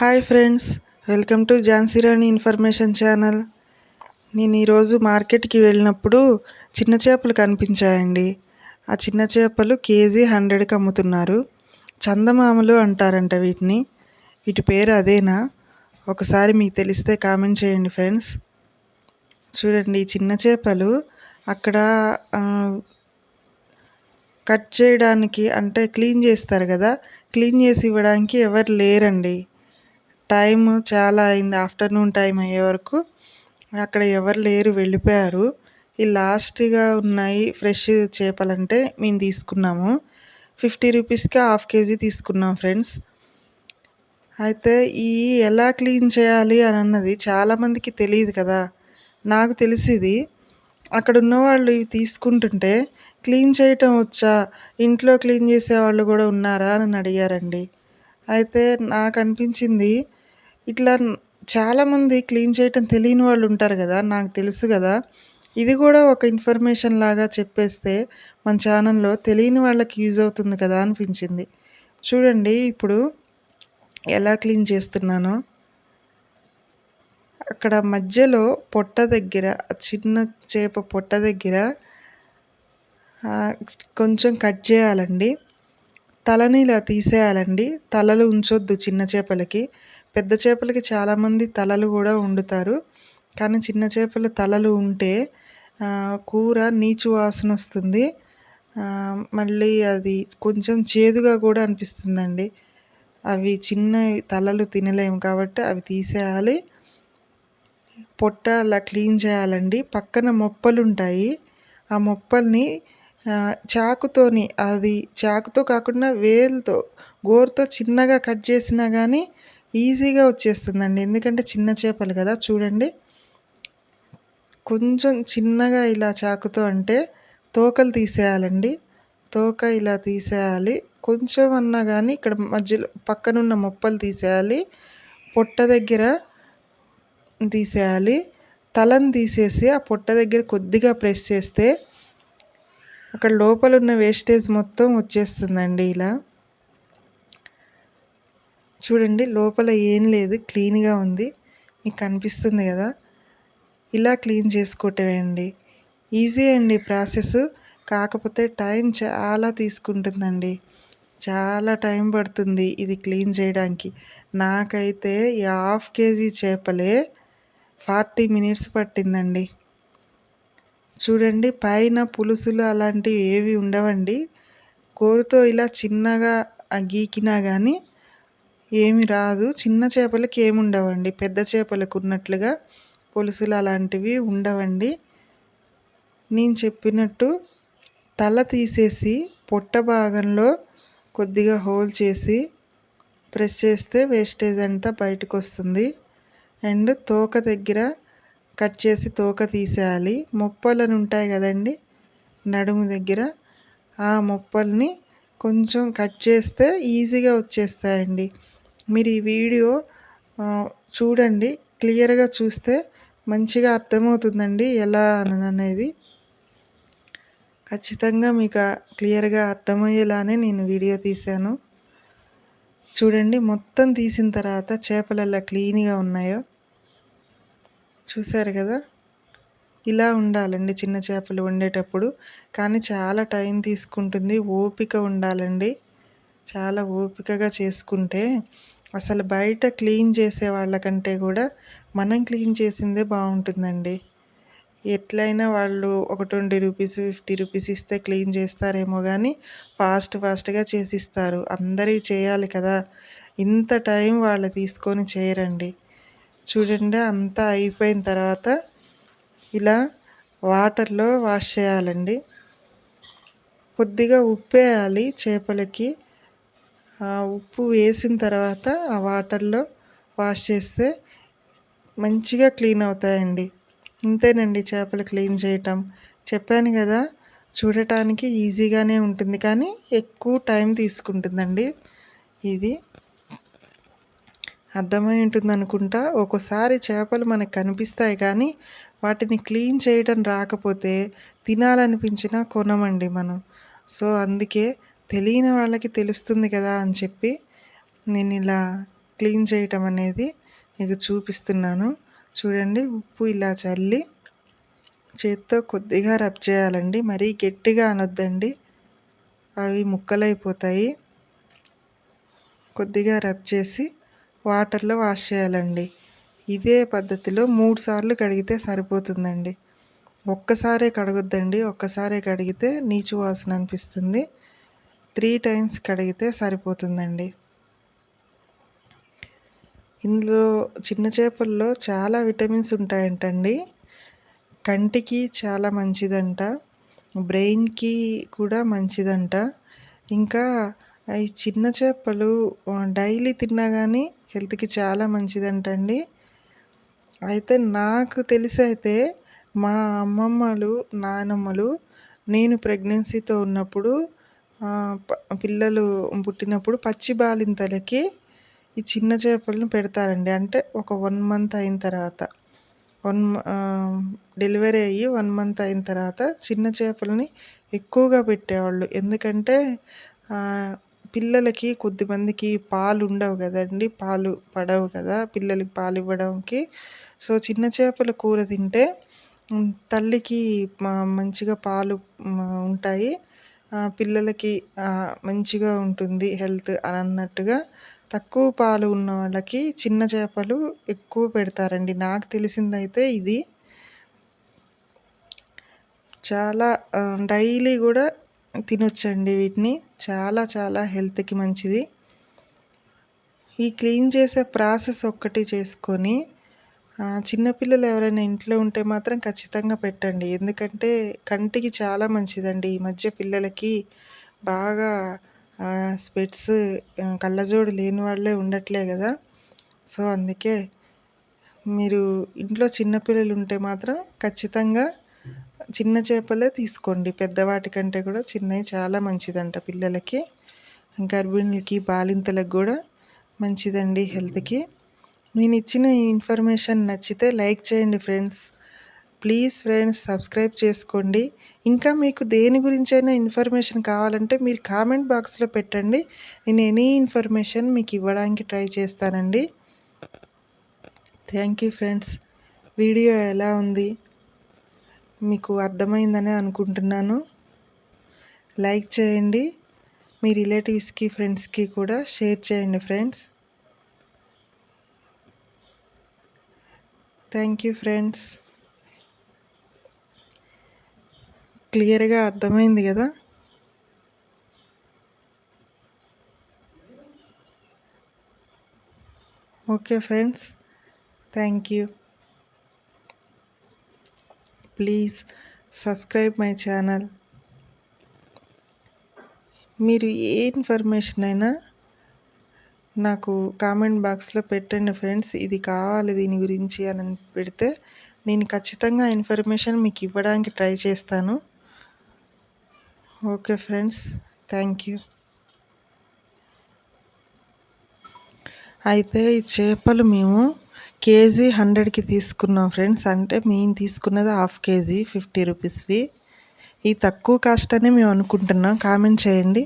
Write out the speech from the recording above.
Hi friends welcome to Jhansi Rani information channel. నేను ఈరోజు మార్కెట్కి వెళ్ళినప్పుడు చిన్న చేపలు కనిపించాయండి. ఆ చిన్న చేపలు కేజీ హండ్రెడ్కి అమ్ముతున్నారు. చందమామలు అంటారంట వీటిని. వీటి పేరు అదేనా? ఒకసారి మీకు తెలిస్తే కామెంట్ చేయండి ఫ్రెండ్స్. చూడండి ఈ చిన్న చేపలు అక్కడ కట్ చేయడానికి అంటే క్లీన్ చేస్తారు కదా క్లీన్ చేసి ఇవ్వడానికి ఎవరు లేరండి. టైం చాలా అయింది. ఆఫ్టర్నూన్ టైం అయ్యే వరకు అక్కడ ఎవరు లేరు వెళ్ళిపోయారు. ఈ లాస్ట్గా ఉన్నాయి ఫ్రెష్ చేపలంటే మేము తీసుకున్నాము. ఫిఫ్టీ రూపీస్కి హాఫ్ కేజీ తీసుకున్నాం ఫ్రెండ్స్. అయితే ఈ ఎలా క్లీన్ చేయాలి అని అన్నది చాలామందికి తెలియదు కదా. నాకు తెలిసింది. అక్కడ ఉన్నవాళ్ళు ఇవి తీసుకుంటుంటే క్లీన్ చేయటం వచ్చా? ఇంట్లో క్లీన్ చేసేవాళ్ళు కూడా ఉన్నారా? అని అడిగారండి. అయితే నాకు అనిపించింది ఇట్లా చాలామంది క్లీన్ చేయటం తెలియని వాళ్ళు ఉంటారు కదా నాకు తెలుసు కదా. ఇది కూడా ఒక ఇన్ఫర్మేషన్ లాగా చెప్పేస్తే మన ఛానల్లో తెలియని వాళ్ళకి యూజ్ అవుతుంది కదా అనిపించింది. చూడండి ఇప్పుడు ఎలా క్లీన్ చేస్తున్నానో. అక్కడ మధ్యలో పొట్ట దగ్గర చిన్న చేప పొట్ట దగ్గర కొంచెం కట్ చేయాలండి. తలని ఇలా తీసేయాలండి. తలలు ఉంచొద్దు చిన్న చేపలకి. పెద్ద చేపలకి చాలామంది తలలు కూడా వండుతారు. కానీ చిన్న చేపల తలలు ఉంటే కూర నీచు వాసన వస్తుంది. మళ్ళీ అది కొంచెం చేదుగా కూడా అనిపిస్తుందండి. అవి చిన్న తలలు తినలేము కాబట్టి అవి తీసేయాలి. పొట్ట అలా క్లీన్ చేయాలండి. పక్కన మొప్పలు ఉంటాయి. ఆ మొప్పల్ని చాకుతోని అది చాకుతో కాకుండా వేలుతో గోరుతో చిన్నగా కట్ చేసినా కానీ ఈజీగా వచ్చేస్తుందండి. ఎందుకంటే చిన్న చేపలు కదా చూడండి. కొంచెం చిన్నగా ఇలా చాకుతో అంటే తోకలు తీసేయాలండి. తోక ఇలా తీసేయాలి. కొంచెం అన్నా కానీ ఇక్కడ మధ్యలో పక్కనున్న మొప్పలు తీసేయాలి. పొట్ట దగ్గర తీసేయాలి. తలను తీసేసి ఆ పొట్ట దగ్గర కొద్దిగా ప్రెస్ చేస్తే అక్కడ లోపల ఉన్న వేస్టేజ్ మొత్తం వచ్చేస్తుందండి ఇలా. చూడండి లోపల ఏం లేదు క్లీన్గా ఉంది. మీకు కనిపిస్తుంది కదా? ఇలా క్లీన్ చేసుకోవటమేండి ఈజీ అండి ప్రాసెస్. కాకపోతే టైం చాలా తీసుకుంటుందండి. చాలా టైం పడుతుంది ఇది క్లీన్ చేయడానికి. నాకైతే ఈ హాఫ్ కేజీ చేపలే ఫార్టీ మినిట్స్ పట్టిందండి. చూడండి పైన పులుసులు అలాంటివి ఏవి ఉండవండి. కోరుతో ఇలా చిన్నగా గీకినా కానీ ఏమి రాదు. చిన్న చేపలకి ఏమి ఉండవండి. పెద్ద చేపలకు ఉన్నట్లుగా పులుసులు అలాంటివి ఉండవండి. నేను చెప్పినట్టు తల తీసేసి పొట్ట భాగంలో కొద్దిగా హోల్ చేసి ప్రెస్ చేస్తే వేస్టేజ్ అంతా బయటకు వస్తుంది. అండ్ తోక దగ్గర కట్ చేసి తోక తీసేయాలి. మొప్పలను ఉంటాయి కదండి నడుము దగ్గర. ఆ మొప్పల్ని కొంచెం కట్ చేస్తే ఈజీగా వచ్చేస్తాయండి. మీరు ఈ వీడియో చూడండి. క్లియర్గా చూస్తే మంచిగా అర్థమవుతుందండి ఎలా అనేది ఖచ్చితంగా మీకు క్లియర్గా అర్థమయ్యేలానే నేను వీడియో తీశాను. చూడండి మొత్తం తీసిన తర్వాత చేపలు ఎలా క్లీన్గా ఉన్నాయో. చూశారు కదా? ఇలా ఉండాలండి చిన్న చేపలు వండేటప్పుడు. కానీ చాలా టైం తీసుకుంటుంది. ఓపిక ఉండాలండి. చాలా ఓపికగా చేసుకుంటే అసలు బయట క్లీన్ చేసే వాళ్ళకంటే కూడా మనం క్లీన్ చేసిందే బాగుంటుందండి. ఎట్లయినా వాళ్ళు ఒక ట్వంటీ రూపీస్ ఫిఫ్టీ రూపీస్ ఇస్తే క్లీన్ చేస్తారేమో కానీ ఫాస్ట్ ఫాస్ట్గా చేసిస్తారు. అందరికీ చేయాలి కదా? ఇంత టైం వాళ్ళు తీసుకొని చేయరండి. చూడండి అంతా అయిపోయిన తర్వాత ఇలా వాటర్లో వాష్ చేయాలండి. కొద్దిగా ఉప్పు వేయాలి చేపలకి ఉప్పు వేసిన తర్వాత ఆ వాటర్లో వాష్ చేస్తే మంచిగా క్లీన్ అవుతాయండి. ఇంతేనండి చేపలు క్లీన్ చేయటం. చెప్పాను కదా చూడటానికి ఈజీగానే ఉంటుంది కానీ ఎక్కువ టైం తీసుకుంటుందండి ఇది. అర్థమై ఉంటుంది అనుకుంటా ఒక్కోసారి చేపలు మనకు కనిపిస్తాయి కానీ వాటిని క్లీన్ చేయడం రాకపోతే తినాలనిపించినా కొనమండి మనం. సో అందుకే తెలియని వాళ్ళకి తెలుస్తుంది కదా అని చెప్పి నేను ఇలా క్లీన్ చేయటం అనేది మీకు చూపిస్తున్నాను. చూడండి ఉప్పు ఇలా చల్లి చేత్తో కొద్దిగా రబ్ చేయాలండి. మరీ గట్టిగా అనొద్దండి. అవి ముక్కలైపోతాయి. కొద్దిగా రబ్ చేసి వాటర్లో వాష్ చేయాలండి. ఇదే పద్ధతిలో మూడు సార్లు కడిగితే సరిపోతుందండి. ఒక్కసారే కడగొద్దండి. ఒక్కసారే కడిగితే నీచు వాసన అనిపిస్తుంది. త్రీ టైమ్స్ కడిగితే సరిపోతుందండి. ఇందులో చిన్న చేపల్లో చాలా విటమిన్స్ ఉంటాయంటండి. కంటికి చాలా మంచిదంట. బ్రెయిన్కి కూడా మంచిదంట. ఇంకా అవి చిన్న చేపలు డైలీ తిన్నా కానీ హెల్త్కి చాలా మంచిదంటండి. అయితే నాకు తెలిసి అయితే మా అమ్మమ్మలు నానమ్మలు నేను ప్రెగ్నెన్సీతో ఉన్నప్పుడు పిల్లలు పుట్టినప్పుడు పచ్చి బాలింతలకి ఈ చిన్న చేపలను పెడతారండి. అంటే ఒక వన్ మంత్ అయిన తర్వాత వన్ డెలివరీ అయ్యి వన్ మంత్ అయిన తర్వాత చిన్న చేపలని ఎక్కువగా పెట్టేవాళ్ళు. ఎందుకంటే పిల్లలకి కొద్దిమందికి పాలు ఉండవు కదండి. పాలు పడవు కదా. పిల్లలకి పాలు ఇవ్వడానికి సో చిన్న చేపల కూర తింటే తల్లికి మంచిగా పాలు ఉంటాయి. పిల్లలకి మంచిగా ఉంటుంది హెల్త్ అని అన్నట్టుగా. తక్కువ పాలు ఉన్న వాళ్ళకి చిన్న చేపలు ఎక్కువ పెడతారండి. నాకు తెలిసిందైతే ఇది. చాలా డైలీ కూడా తినొచ్చండి వీటిని. చాలా చాలా హెల్త్కి మంచిది. ఈ క్లీన్ చేసే ప్రాసెస్ ఒక్కటి చేసుకొని చిన్నపిల్లలు ఎవరైనా ఇంట్లో ఉంటే మాత్రం ఖచ్చితంగా పెట్టండి. ఎందుకంటే కంటికి చాలా మంచిదండి. ఈ మధ్య పిల్లలకి బాగా స్పెట్స్ కళ్ళజోడు లేని వాళ్ళే ఉండట్లే కదా. సో అందుకే మీరు ఇంట్లో చిన్నపిల్లలు ఉంటే మాత్రం ఖచ్చితంగా చిన్న చేపలే తీసుకోండి. పెద్దవాటి కంటే కూడా చిన్నవి చాలా మంచిదంట పిల్లలకి. గర్భిణులకి బాలింతలకు కూడా మంచిదండి హెల్త్కి. నేను ఇచ్చిన ఈ ఇన్ఫర్మేషన్ నచ్చితే లైక్ చేయండి ఫ్రెండ్స్. ప్లీజ్ ఫ్రెండ్స్ సబ్స్క్రైబ్ చేసుకోండి. ఇంకా మీకు దేని గురించైనా ఇన్ఫర్మేషన్ కావాలంటే మీరు కామెంట్ బాక్స్లో పెట్టండి. నేను ఎనీ ఇన్ఫర్మేషన్ మీకు ఇవ్వడానికి ట్రై చేస్తానండి. Thank you friends. వీడియో ఎలా ఉంది? మీకు అర్థమైందని అనుకుంటున్నాను. లైక్ చేయండి. మీ రిలేటివ్స్కి ఫ్రెండ్స్కి కూడా షేర్ చేయండి ఫ్రెండ్స్. Thank you friends. క్లియర్గా అర్థమైంది కదా? Okay friends. Thank you. Please subscribe my channel. మీరు ఏ ఇన్ఫర్మేషన్ అయినా నాకు కామెంట్ బాక్స్లో పెట్టండి ఫ్రెండ్స్. ఇది కావాలి దీని గురించి అని పెడితే నేను ఖచ్చితంగా ఇన్ఫర్మేషన్ మీకు ఇవ్వడానికి ట్రై చేస్తాను. Okay friends thank you. అయితే ఈ చేపలు మేము కేజీ హండ్రెడ్కి తీసుకున్నాం ఫ్రెండ్స్. అంటే మేము తీసుకున్నది హాఫ్ కేజీ ఫిఫ్టీ రూపీస్వి. ఈ తక్కువ కాస్ట్ అని మేము అనుకుంటున్నాం. కామెంట్ చేయండి.